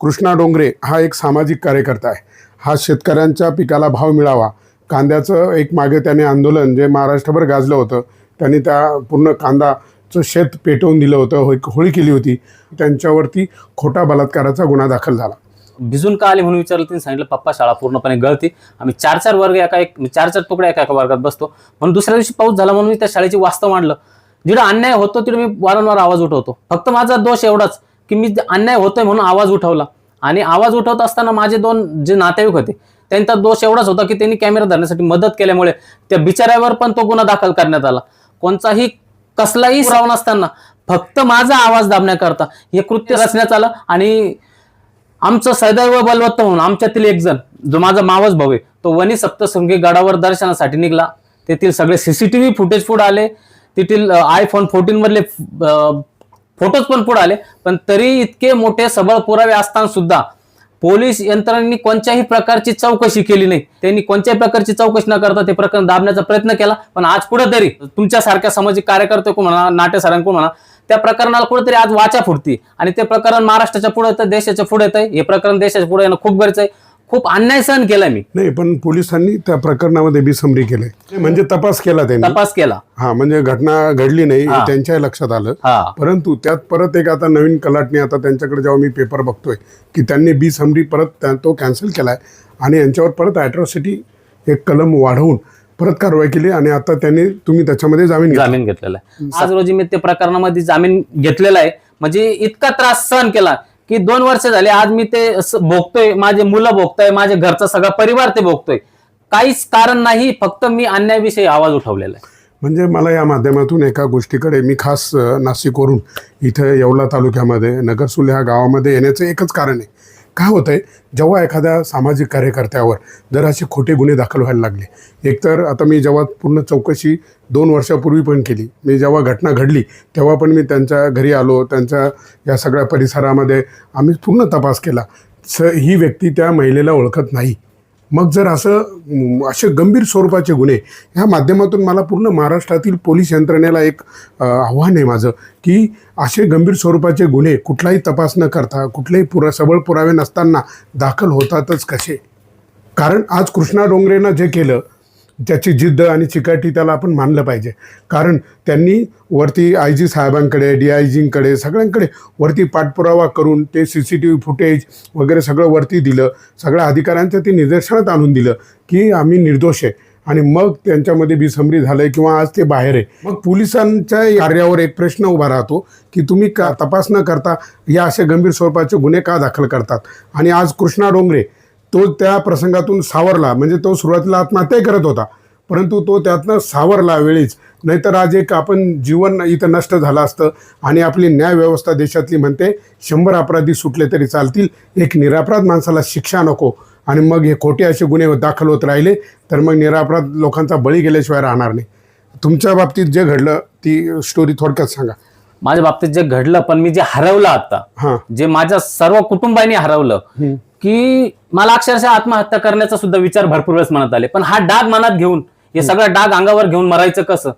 कृष्णा डोंगरे हा एक सामाजिक कार्यकर्ता आहे. हा शेतकऱ्यांच्या पिकाला भाव मिळावा. कांद्याचं एक मागे त्याने आंदोलन जे महाराष्ट्रभर गाजलं होतं त्यांनी त्या पूर्ण कांदाचं शेत पेटवून दिलं होतं होळी होळी केली होती. त्यांच्यावरती खोटा बलात्काराचा गुन्हा दाखल झाला. भिजून का आले म्हणून विचारलं त्यांनी? सांगितलं पप्पा शाळा पूर्णपणे गळती. आम्ही चार चार वर्ग एका एक चार चार तुकड्या एका एका वर्गात बसतो. म्हणून दुसऱ्या दिवशी पाऊस झाला म्हणून मी त्या शाळेची वास्तव मांडलं. जिथं अन्याय होतो तिथं मी वारंवार आवाज उठवतो. फक्त माझा दोष एवढाच. की मी जे अन्याय होतोय म्हणून आवाज उठवला. आणि आवाज उठवत असताना माझे दोन जे नातेवाईक होते त्यांचा दोष एवढाच होता की त्यांनी कॅमेरा धरण्यासाठी मदत केल्यामुळे त्या बिचाऱ्यावर पण तो गुन्हा दाखल करण्यात आला. कोणताही कसलाही पुरावा नसताना फक्त माझा आवाज दाबण्याकरता हे कृत्य रचण्यात आलं आणि आमचं सदैव बलवत्त म्हणून आमच्यातील एक जण जो माझा मावस भाऊ आहे तो वनी सप्तशृंगी गडावर दर्शनासाठी निघला. तेथील सगळे सीसीटीव्ही फुटेज पुढे आले. तेथील आयफोन फोर्टीन मधले फोटोज पण पुढे आले. पण तरी इतके मोठे सबळ पुरावे असताना सुद्धा पोलीस यंत्रणांनी कोणत्याही प्रकारची चौकशी केली नाही. त्यांनी कोणत्याही प्रकारची चौकशी न करता ते प्रकरण दाबण्याचा प्रयत्न केला. पण आज कुठेतरी तुमच्यासारख्या सामाजिक कार्यकर्ते कोण म्हणा नाट्यसरांको म्हणा त्या प्रकरणाला कुठेतरी आज वाचा फुटती. आणि ते प्रकरण महाराष्ट्राच्या पुढे येतं देशाच्या पुढे येतं. हे प्रकरण देशाच्या पुढे येणं खूप गरजेचं आहे. खूप अन्याय सहन केलाय मी. नाही पण पोलिसांनी त्या प्रकरणामध्ये बेसमरी केलंय म्हणजे तपास केला त्यांनी. तपास केला. हा म्हणजे घटना घडली नाही हे. त्यांच्याही लक्षात आलं. हा. परंतु त्यात परत एक आता नवीन कलाटणी आता त्यांच्याकडे जेव्हा मी पेपर बघतोय की त्यांनी बी समरी परत त्या- तो कॅन्सल केलाय आणि यांच्यावर परत ॲट्रॉसिटी एक कलम वाढवून परत कारवाई केली आणि आता त्यांनी तुम्ही त्याच्यामध्ये जामीन घेतला. जामीन घेतलेला आहे. आज रोजी मी ते प्रकरणामध्ये जामीन घेतलेला आहे. म्हणजे इतका त्रास सहन केला. की दोन वर्ष झाले आज मी ते भोगतोय माझे मुलं भोगतोय माझे घरचा सगळा परिवार ते भोगतोय. काहीच कारण नाही फक्त मी अन्यायाविषयी आवाज उठवलेला आहे. म्हणजे मला या माध्यमातून एका गोष्टीकडे मी खास नाशिकवरून इथं येवला तालुक्यामध्ये नगरसुले ह्या गावामध्ये येण्याचं एकच कारण आहे. काय होतं आहे जेव्हा एखाद्या सामाजिक कार्यकर्त्यावर जर असे खोटे गुन्हे दाखल व्हायला लागले. एकतर आता मी जेव्हा पूर्ण चौकशी दोन वर्षापूर्वी पण केली. मी जेव्हा घटना घडली तेव्हा पण मी त्यांच्या घरी आलो त्यांच्या या सगळ्या परिसरामध्ये आम्ही पूर्ण तपास केला. स ही व्यक्ती त्या महिलेला ओळखत नाही. मग जर असं असे गंभीर स्वरूपाचे गुन्हे ह्या माध्यमातून मला पूर्ण महाराष्ट्रातील पोलीस यंत्रणेला एक आव्हान आहे माझं की असे गंभीर स्वरूपाचे गुन्हे कुठलाही तपास न करता कुठलेही पुरा सबळ पुरावे नसताना दाखल होतातच कसे? कारण आज कृष्णा डोंगरेनं जे केलं त्याची जिद्द आणि चिकाटी त्याला आपण मानलं पाहिजे. कारण त्यांनी वरती आय जी साहेबांकडे डी आय जींकडे सगळ्यांकडे वरती पाठपुरावा करून ते C C T V footage वगैरे सगळं वरती दिलं. सगळ्या अधिकाऱ्यांच्या ते निदर्शनात आणून दिलं की आम्ही निर्दोष आहे. आणि मग त्यांच्यामध्ये बिसंबरी झालंय किंवा आज ते बाहेर आहे. मग पोलिसांच्या कार्यावर एक प्रश्न उभा राहतो की तुम्ही का तपास न करता या असे गंभीर स्वरूपाचे गुन्हे का दाखल करतात? आणि आज कृष्णा डोंगरे तो त्या प्रसंगातून सावरला. म्हणजे तो सुरुवातीला आत्महत्या करत होता. परंतु तो त्यातनं सावरला वेळीच. नाहीतर आज एक आपण जीवन इथं नष्ट झालं असतं आणि आपली न्यायव्यवस्था देशातली म्हणते शंभर अपराधी सुटले तरी चालतील. एक निरापराध माणसाला शिक्षा नको. आणि मग हे खोटे असे गुन्हे दाखल होत राहिले तर मग निरापराध लोकांचा बळी गेल्याशिवाय राहणार नाही. तुमच्या बाबतीत जे घडलं ती स्टोरी थोडक्यात सांगा. माझ्या बाबतीत जे घडलं पण मी जे हरवलं आता हां. जे माझ्या सर्व कुटुंबाने हरवलं की मला अक्षरशः आत्महत्या करण्याचा सुद्धा विचार भरपूर वेळेस मनात आले. पण हा डाग मनात घेऊन हे सगळं डाग अंगावर घेऊन मरायचं कसं?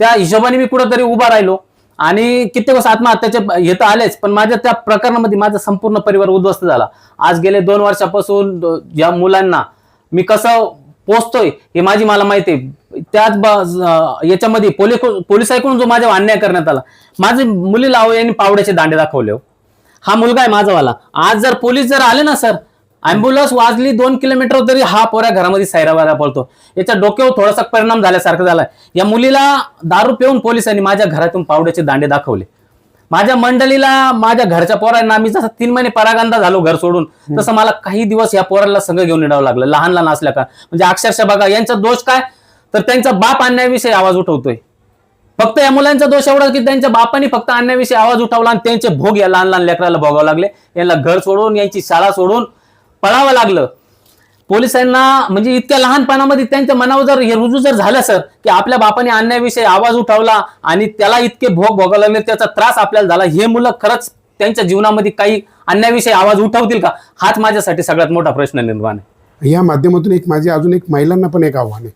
त्या हिशोबाने मी कुठंतरी उभा राहिलो. आणि कित्येक वर्ष आत्महत्याचे हे तर आलेच पण माझ्या त्या प्रकरणामध्ये माझा संपूर्ण परिवार उद्ध्वस्त झाला. आज गेले दोन वर्षापासून या मुलांना मी कसं पोचतोय हे माझी मला माहिती आहे. त्याच याच्यामध्ये पोलीस पोलिसांकडून जो माझ्या अन्याय करण्यात आला. माझी मुलीला अहो यांनी पावड्याचे दांडे दाखवले हो. हा मुलगा आहे माझावाला. आज जर पोलीस जर आले ना सर अँब्युलन्स वाजली दोन किलोमीटर तरी हा पोऱ्या घरामध्ये सैरावायला पळतो. याच्या डोक्यावर थोडासा परिणाम झाल्यासारखं झालाय. या मुलीला दारू पिऊन पोलिसांनी माझ्या घरातून पावड्याचे दांडे दाखवले. माझ्या मंडळीला माझ्या घरच्या पोरांना मी जसा तीन महिने परागंदा झालो घर सोडून तसं मला काही दिवस या पोराला संघ घेऊन येणावं लागलं. लहान लहान असल्या का? म्हणजे अक्षरशः बघा यांचा दोष काय? तर त्यांचा बाप आणण्याविषयी आवाज उठवतोय. फक्त या मुलांचा दोष एवढा की त्यांच्या बापाने फक्त अन्याविषयी आवाज उठवला आणि त्यांचे भोग या लहान लहान लेकराला भोगावं लागले. यांना घर सोडून यांची शाळा सोडून पळावं लागलं. पोलिसांना म्हणजे इतक्या लहानपणामध्ये त्यांच्या मनावर जर हे रुजू जर झालं सर की आपल्या बापाने अन्याविषयी आवाज उठवला आणि त्याला इतके भोग भोगावं लागले त्याचा त्रास आपल्याला झाला हे मुलं खरंच त्यांच्या जीवनामध्ये काही अन्याविषयी आवाज उठवतील का? हाच माझ्यासाठी सगळ्यात मोठा प्रश्न निर्माण आहे. या माध्यमातून एक माझी अजून एक महिलांना पण एक आव्हान आहे.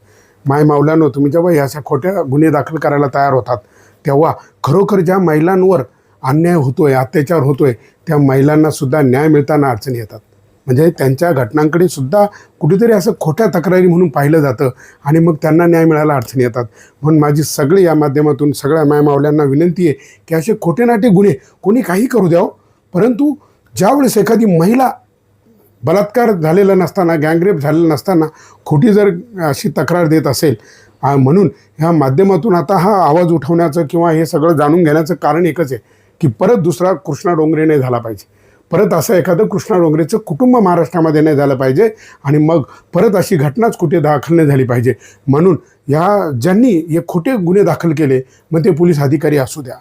माय मावल्यानो तुम्ही जेव्हा ह्या अशा खोट्या गुन्हे दाखल करायला तयार होतात तेव्हा खरोखर ज्या महिलांवर अन्याय होतोय अत्याचार होतोय त्या महिलांना सुद्धा न्याय मिळताना अडचणी येतात. म्हणजे त्यांच्या घटनांकडे सुद्धा कुठेतरी असं खोट्या तक्रारी म्हणून पाहिलं जातं आणि मग त्यांना न्याय मिळायला अडचणी येतात. म्हणून माझी सगळी या माध्यमातून सगळ्या मायमावल्यांना विनंती आहे की असे खोटे नाटे गुन्हे कोणी काही करू द्यावं हो. परंतु ज्यावेळेस एखादी महिला बलात्कार झालेला नसताना गँगरेप झालेला नसताना खोटी जर अशी तक्रार देत असेल म्हणून ह्या माध्यमातून आता हा आवाज उठवण्याचं किंवा हे सगळं जाणून घेण्याचं कारण एकच आहे की परत दुसरा कृष्णा डोंगरे नाही झाला पाहिजे. परत असं एखादं कृष्णा डोंगरेचं कुटुंब महाराष्ट्रामध्ये नाही झालं पाहिजे आणि मग परत अशी घटनाच कुठे दाखल नाही झाली पाहिजे. म्हणून या ज्यांनी हे खोटे गुन्हे दाखल केले मग ते पोलीस अधिकारी असू द्या.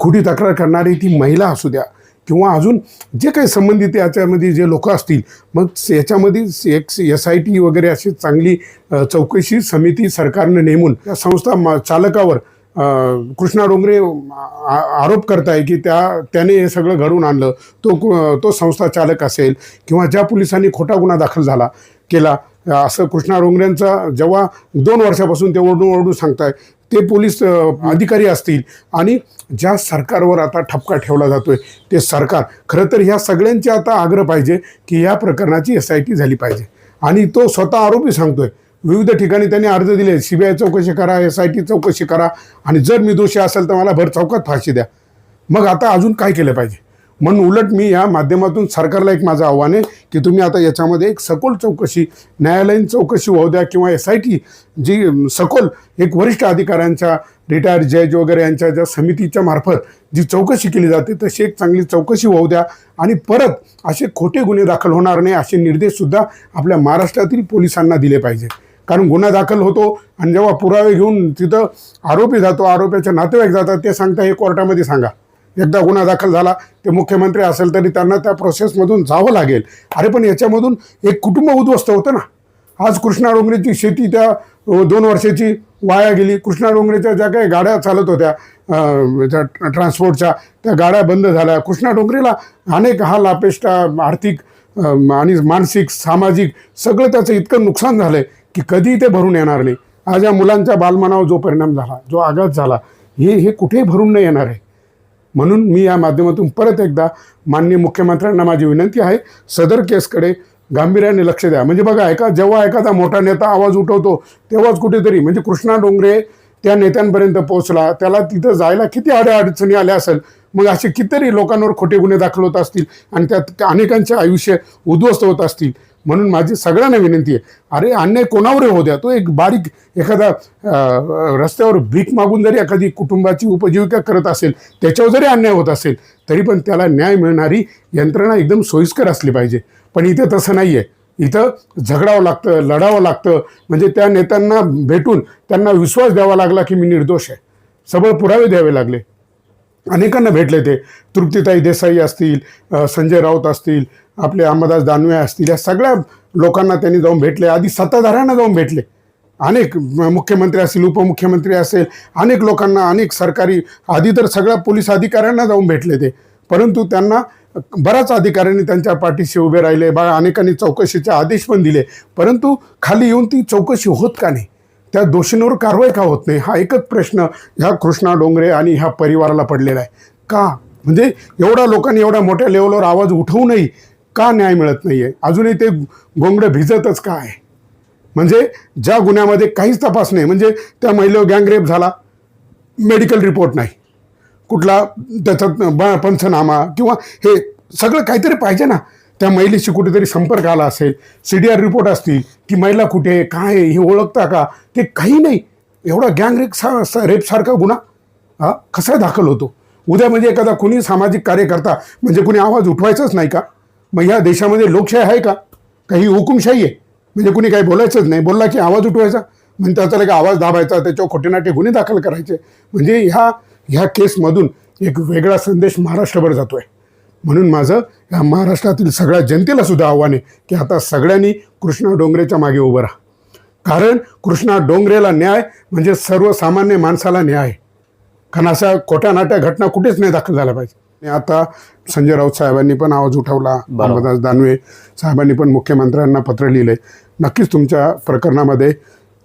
खोटी तक्रार करणारी ती महिला असू द्या. किंवा अजून जे काही संबंधित याच्यामध्ये जे लोक असतील मग याच्यामध्ये एक एस आय टी वगैरे अशी चांगली चौकशी समिती सरकारनं नेमून त्या संस्था चालकावर कृष्णा डोंगरे आ- आरोप करताय की त्या त्याने हे सगळं घडवून आणलं. तो तो संस्था चालक असेल किंवा ज्या पोलिसांनी खोटा गुन्हा दाखल झाला केला असं कृष्णा डोंगरेंचा जेव्हा दोन वर्षापासून ते ओरडून ओरडून सांगताय ते पोलीस अधिकारी असतील आणि ज्या सरकारवर आता ठपका ठेवला जातोय ते सरकार. खरं तर ह्या सगळ्यांचे आता आग्रह पाहिजे की या प्रकरणाची एस आय टी झाली पाहिजे. आणि तो स्वतः आरोपी सांगतोय. विविध ठिकाणी त्यांनी अर्ज दिले सीबीआय चौकशी करा एस आय टी चौकशी करा आणि जर मी दोषी असेल तर मला भर चौकात फाशी द्या. मग आता अजून काय केलं पाहिजे? म्हणून उलट मी या माध्यमातून सरकारला एक माझं आव्हान आहे की तुम्ही आता याच्यामध्ये एक सखोल चौकशी न्यायालयीन चौकशी होऊ द्या किंवा एस आय टी जी सखोल एक वरिष्ठ अधिकाऱ्यांच्या रिटायर्ड जज वगैरे यांच्या ज्या समितीच्या मार्फत जी चौकशी केली जाते तशी एक चांगली चौकशी होऊ द्या. आणि परत असे खोटे गुन्हे दाखल होणार नाही असे निर्देशसुद्धा आपल्या महाराष्ट्रातील पोलिसांना दिले पाहिजे. कारण गुन्हा दाखल होतो आणि जेव्हा पुरावे घेऊन तिथं आरोपी जातो आरोपीच्या नातेवाईक जातात ते सांगता हे कोर्टामध्ये सांगा. एकदा गुन्हा दाखल झाला ते मुख्यमंत्री असेल तरी त्यांना त्या प्रोसेसमधून जावं लागेल. अरे पण याच्यामधून एक कुटुंब उद्ध्वस्त होतं ना. आज कृष्णा डोंगरेची शेती त्या दोन वर्षाची वाया गेली. कृष्णा डोंगरेच्या ज्या काही गाड्या चालत होत्या ट्रान्सपोर्टच्या त्या गाड्या बंद झाल्या. कृष्णा डोंगरेला अनेक हा लापेष्टा आर्थिक आणि मानसिक सामाजिक सगळं त्याचं इतकं नुकसान झालं की कधी ते भरून येणार नाही. आज या मुलांच्या बालमनावर जो परिणाम झाला जो आघात झाला हे हे कुठेही भरून नाही येणार आहे. म्हणून मी या माध्यमातून परत एकदा माननीय मुख्यमंत्र्यांना माझी विनंती आहे सदर केसकडे गांभीर्याने लक्ष द्या. म्हणजे बघा एका जेव्हा एखादा मोठा नेता आवाज उठवतो तेव्हाच कुठेतरी म्हणजे कृष्णा डोंगरे त्या नेत्यांपर्यंत पोहोचला त्याला तिथं जायला किती अड्या अडचणी आल्या असेल मग असे कितीतरी लोकांवर खोटे गुन्हे दाखल होत असतील आणि त्यात अनेकांचे आयुष्य उद्ध्वस्त होत असतील. म्हणून माझी सगळ्यांना विनंती आहे. अरे अन्याय कोणावरही होऊ द्या. तो एक बारीक एखादा रस्त्यावर भीक मागून जरी एखादी कुटुंबाची उपजीविका करत असेल त्याच्यावर जरी अन्याय होत असेल तरी पण त्याला न्याय मिळणारी यंत्रणा एकदम सोयीस्कर असली पाहिजे. पण इथे तसं नाही आहे इथं झगडावं लागतं लढावं लागतं. म्हणजे त्या नेत्यांना भेटून त्यांना विश्वास द्यावा लागला की मी निर्दोष आहे. सबळ पुरावे द्यावे लागले. अनेकांना भेटले ते. तृप्तीताई देसाई असतील संजय राऊत असतील आपले अहमदास दानवे असतील या सगळ्या लोकांना त्यांनी जाऊन भेटले. आधी सत्ताधाऱ्यांना जाऊन भेटले. अनेक मुख्यमंत्री असतील उपमुख्यमंत्री असेल अनेक लोकांना अनेक सरकारी आधी तर सगळ्या पोलीस अधिकाऱ्यांना जाऊन भेटले ते. परंतु त्यांना बऱ्याच अधिकाऱ्यांनी त्यांच्या पाठीशी उभे राहिले. बा अनेकांनी चौकशीचे आदेश पण दिले. परंतु खाली येऊन ती चौकशी होत का नाही? त्या दोषींवर कारवाई का होत नाही? हा एकच प्रश्न ह्या कृष्णा डोंगरे आणि ह्या परिवाराला पडलेला आहे. का? म्हणजे एवढ्या लोकांनी एवढ्या मोठ्या लेवलवर आवाज उठवूनही का न्याय मिळत नाही आहे अजूनही ते गोंगडं भिजतच का आहे? म्हणजे ज्या गुन्ह्यामध्ये काहीच तपास नाही म्हणजे त्या महिलेवर गँगरेप झाला मेडिकल रिपोर्ट नाही. कुठला त्याच्यात ब पंचनामा किंवा हे सगळं काहीतरी पाहिजे ना. त्या महिलेशी कुठेतरी संपर्क आला असेल सी डी आर रिपोर्ट असतील की महिला कुठे आहे काय आहे हे ओळखता का? ते काही नाही. एवढा गँग रेप सा- रेपसारखा गुन्हा हा कसा दाखल होतो? उद्या म्हणजे एखादा कुणी सामाजिक कार्यकर्ता म्हणजे कुणी आवाज उठवायचाच नाही का? मग ह्या देशामध्ये लोकशाही आहे का? काही हुकुमशाही आहे? म्हणजे कुणी काही बोलायचंच नाही. बोलला की आवाज उठवायचा. म्हणजे त्याचा एक आवाज दाबायचा. त्याच्यावर खोटेनाटे गुन्हे दाखल करायचे. म्हणजे ह्या ह्या केसमधून एक वेगळा संदेश महाराष्ट्रभर जातो आहे म्हणून माझं या महाराष्ट्रातील सगळ्या जनतेला सुद्धा आव्हान आहे की आता सगळ्यांनी कृष्णा डोंगरेच्या मागे उभं राहा. कारण कृष्णा डोंगरेला न्याय म्हणजे सर्वसामान्य माणसाला न्याय कारण अशा खोट्या नाट्या घटना कुठेच नाही दाखल झाल्या पाहिजे. आणि आता संजय राऊत साहेबांनी पण आवाज उठवला. अंबादास दानवे साहेबांनी पण मुख्यमंत्र्यांना पत्र लिहिलंय नक्कीच तुमच्या प्रकरणामध्ये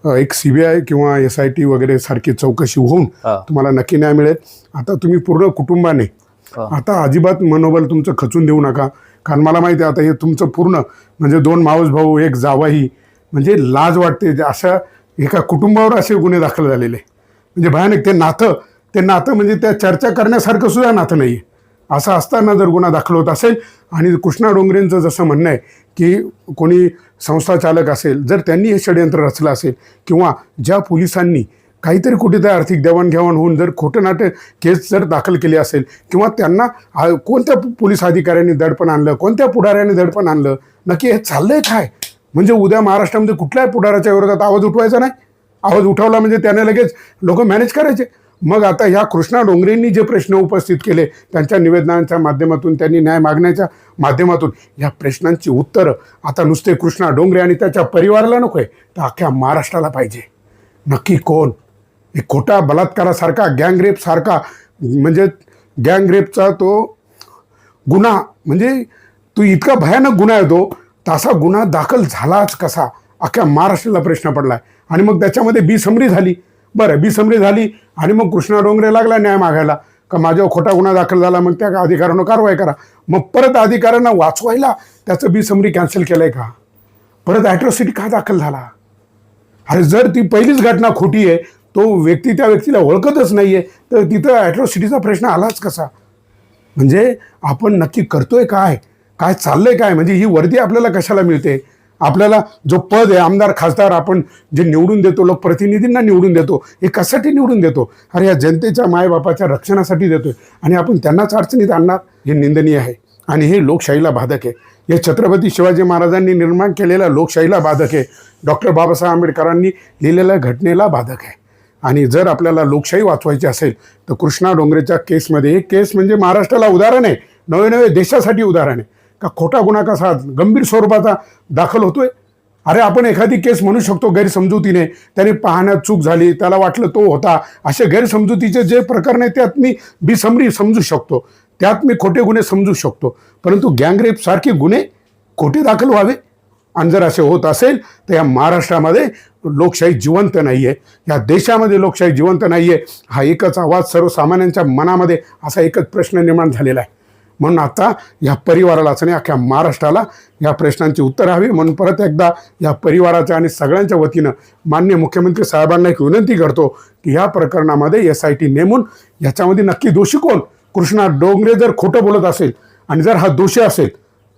एक सी बी आय किंवा एस आय टी वगैरे सारखी चौकशी होऊन. तुम्हाला नक्की न्याय मिळेल आता तुम्ही पूर्ण कुटुंबाने. आता अजिबात मनोबल तुमचं खचून देऊ नका कारण मला माहिती आहे आता हे तुमचं पूर्ण म्हणजे दोन मावस भाऊ एक जावाही म्हणजे लाज वाटते अशा एका कुटुंबावर असे गुन्हे दाखल झालेले म्हणजे भयानक ते नातं ते नातं म्हणजे त्या चर्चा करण्यासारखं सुद्धा नातं नाही आहे असं असताना जर गुन्हा दाखल होत असेल आणि कृष्णा डोंगरेंचं जसं म्हणणं आहे की कोणी संस्था चालक असेल जर त्यांनी हे षडयंत्र रचलं असेल किंवा ज्या पोलिसांनी काहीतरी कुठेतरी आर्थिक देवाणघेवाण होऊन जर खोटं नाटक केस जर दाखल केली असेल किंवा त्यांना आ- कोणत्या पोलीस अधिकाऱ्यांनी दडपण आणलं कोणत्या पुढाऱ्याने दडपण आणलं नक्की हे चाललंय काय? म्हणजे उद्या महाराष्ट्रामध्ये कुठल्याही पुढाऱ्याच्या विरोधात आवाज उठवायचा नाही. आवाज उठवला म्हणजे त्याने लगेच लोक मॅनेज करायचे. मग आता ह्या कृष्णा डोंगरेंनी जे प्रश्न उपस्थित केले त्यांच्या निवेदनांच्या माध्यमातून त्यांनी न्याय मागण्याच्या माध्यमातून या प्रश्नांची उत्तरं. आता नुसते कृष्णा डोंगरे आणि त्याच्या परिवाराला नको आहे तर अख्ख्या महाराष्ट्राला पाहिजे. नक्की कोण? हे खोटा बलात्कारासारखा गँगरेपसारखा म्हणजे गँगरेपचा तो गुन्हा म्हणजे तो इतका भयानक गुन्हा आहे तो तसा गुन्हा दाखल झालाच कसा? अख्ख्या महाराष्ट्राला प्रश्न पडलाय. आणि मग त्याच्यामध्ये बिसमरी झाली. बरं बिसमरी झाली आणि मग कृष्णा डोंगरे लागला न्याय मागायला. का माझ्यावर खोटा गुन्हा दाखल झाला मग त्या अधिकाऱ्यानं कारवाई करा. मग परत अधिकाऱ्यांना वाचवायला त्याचं बिसमरी कॅन्सल केलंय का? परत ॲट्रॉसिटी का दाखल झाला? अरे जर ती पहिलीच घटना खोटी आहे तो व्यक्ती त्या व्यक्तीला ओळखतच नाही आहे तर तिथं ॲट्रॉसिटीचा प्रश्न आलाच कसा? म्हणजे आपण नक्की करतोय काय? काय चाललंय काय? म्हणजे ही वर्दी आपल्याला कशाला मिळते? आपल्याला जो पद आहे आमदार खासदार आपण जे निवडून देतो लोकप्रतिनिधींना निवडून देतो हे कशासाठी निवडून देतो? अरे या जनतेच्या मायबापाच्या रक्षणासाठी देतोय. आणि आपण त्यांनाच अडचणीत आणणार हे निंदनीय आहे. आणि हे लोकशाहीला बाधक आहे. या छत्रपती शिवाजी महाराजांनी निर्माण केलेल्या लोकशाहीला बाधक आहे. डॉक्टर बाबासाहेब आंबेडकरांनी लिहिलेल्या घटनेला बाधक आहे. आणि जर आपल्याला लोकशाही वाचवायची असेल तर कृष्णा डोंगरेच्या केसमध्ये हे केस म्हणजे महाराष्ट्राला उदाहरण आहे. नवे नवे देशासाठी उदाहरण आहे. का खोटा गुन्हा कसा गंभीर स्वरूपाचा दाखल होतोय? अरे आपण एखादी केस म्हणू शकतो गैरसमजुतीने. त्याने पाहण्यात चूक झाली त्याला वाटलं तो होता. असे गैरसमजुतीचे जे प्रकरण आहे त्यात मी बिसमरी समजू शकतो. त्यात मी खोटे गुन्हे समजू शकतो. परंतु गँगरेपसारखे गुन्हे खोटे दाखल व्हावे? आणि जर असे होत असेल तर या महाराष्ट्रामध्ये लोकशाही जिवंत नाही आहे या देशामध्ये लोकशाही जिवंत नाही आहे हा एकच आवाज सर्वसामान्यांच्या मनामध्ये असा एकच प्रश्न निर्माण झालेला आहे. म्हणून आता या परिवारालाच नाही अख्ख्या महाराष्ट्राला या प्रश्नांची उत्तर हवी. म्हणून परत एकदा या परिवाराच्या आणि सगळ्यांच्या वतीनं मान्य मुख्यमंत्री साहेबांना एक विनंती करतो की या प्रकरणामध्ये एस आय टी नेमून याच्यामध्ये नक्की दोषी कोण? कृष्णा डोंगरे जर खोटं बोलत असेल आणि जर हा दोषी असेल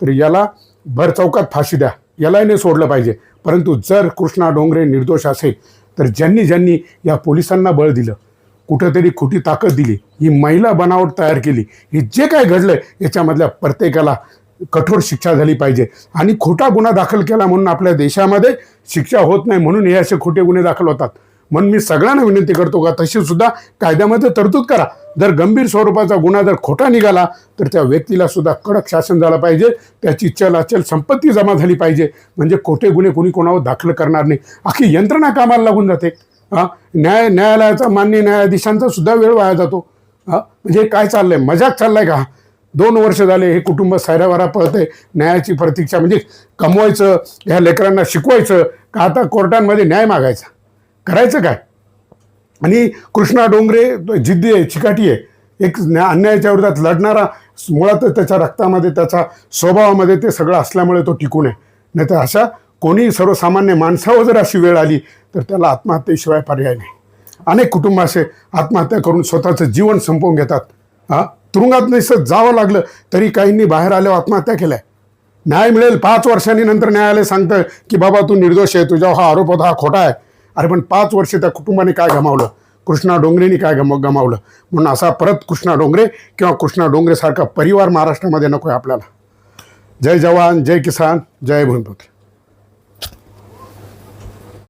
तर याला भर चौकात फाशी द्या. यालाही नाही सोडलं पाहिजे. परंतु जर कृष्णा डोंगरे निर्दोष असेल तर ज्यांनी ज्यांनी या पोलिसांना बळ दिलं कुठंतरी खोटी ताकद दिली. ही महिला बनावट तयार केली. हे जे काय घडलंय याच्यामधल्या प्रत्येकाला कठोर शिक्षा झाली पाहिजे. आणि खोटा गुन्हा दाखल केला म्हणून आपल्या देशामध्ये शिक्षा होत नाही म्हणून हे असे खोटे गुन्हे दाखल होतात. म्हणून मी सगळ्यांना विनंती करतो का तशी सुद्धा कायद्यामध्ये तरतूद करा. जर गंभीर स्वरूपाचा गुन्हा जर खोटा निघाला तर त्या व्यक्तीला सुद्धा कडक शासन झालं पाहिजे. त्याची चल अचल संपत्ती जमा झाली पाहिजे. म्हणजे खोटे गुन्हे कोणी कोणावर दाखल करणार नाही. अख्खी यंत्रणा कामाला लागून जाते. हा? न्याय न्यायालयाचा मान्य न्यायाधीशांचा सुद्धा वेळ वाया जातो. हा? म्हणजे काय चाललंय? मजाक चाललाय का? दोन वर्ष झाले हे कुटुंब सैरावारा आहे न्यायाची प्रतीक्षा म्हणजे कमवायचं ह्या लेकरांना शिकवायचं का आता कोर्टांमध्ये न्याय मागायचा? करायचं काय? आणि कृष्णा डोंगरे जिद्दी आहे चिकाटी आहे. एक न्या अन्यायाच्या विरोधात लढणारा मुळातच त्याच्या रक्तामध्ये त्याचा स्वभावामध्ये ते सगळं असल्यामुळे तो टिकून आहे. नाही तर अशा कोणी सर्वसामान्य माणसावर जर अशी वेळ आली तर त्याला आत्महत्येशिवाय पर्याय नाही. अनेक कुटुंब असे आत्महत्या करून स्वतःचं जीवन संपवून घेतात. हा? तुरुंगात नसतं जावं लागलं तरी काहींनी बाहेर आल्यावर आत्महत्या केल्या. न्याय मिळेल पाच वर्षांनी नंतर न्यायालय सांगतं की बाबा तू निर्दोष आहे तुझा हा आरोप होता हा खोटा आहे. अरे पण पाच वर्ष त्या कुटुंबाने काय गमावलं? कृष्णा डोंगरेनी काय गम गमावलं? म्हणून असा परत कृष्णा डोंगरे किंवा कृष्णा डोंगरेसारखा परिवार महाराष्ट्रामध्ये नको आहे आपल्याला. जय जवान जय किसान जय भूमिपुत्र